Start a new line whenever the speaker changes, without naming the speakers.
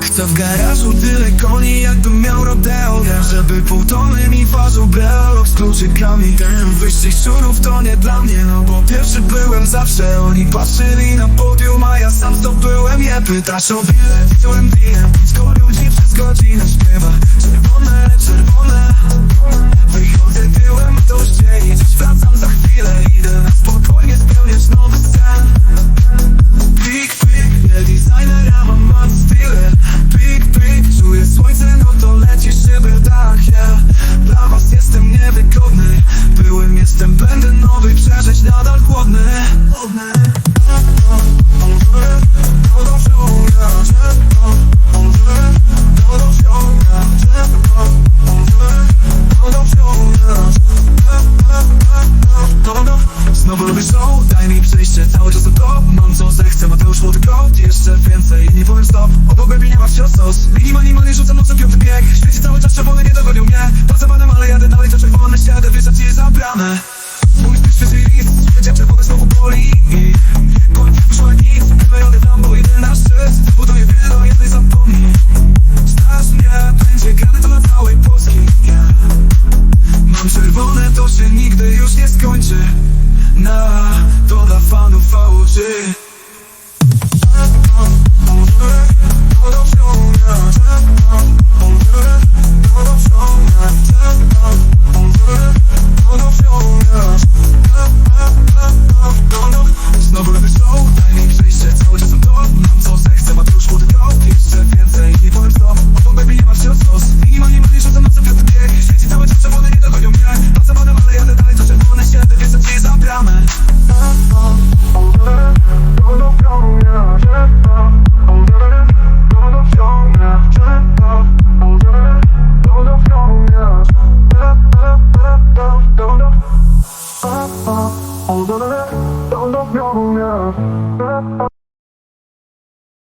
Chcę w garażu tyle koni, jakbym miał rodeo. Yeah. Żeby półtony mi ważył białok z kluczykami. Ten wyścig szurów to nie dla mnie, no bo pierwszy byłem zawsze. Oni patrzyli na podium, a ja sam zdobyłem je. Pytasz o bilet, byłem dealem, jeszcze więcej. Nie powiem stop, o Bogu, nie masz sos. Don't know,
don't know,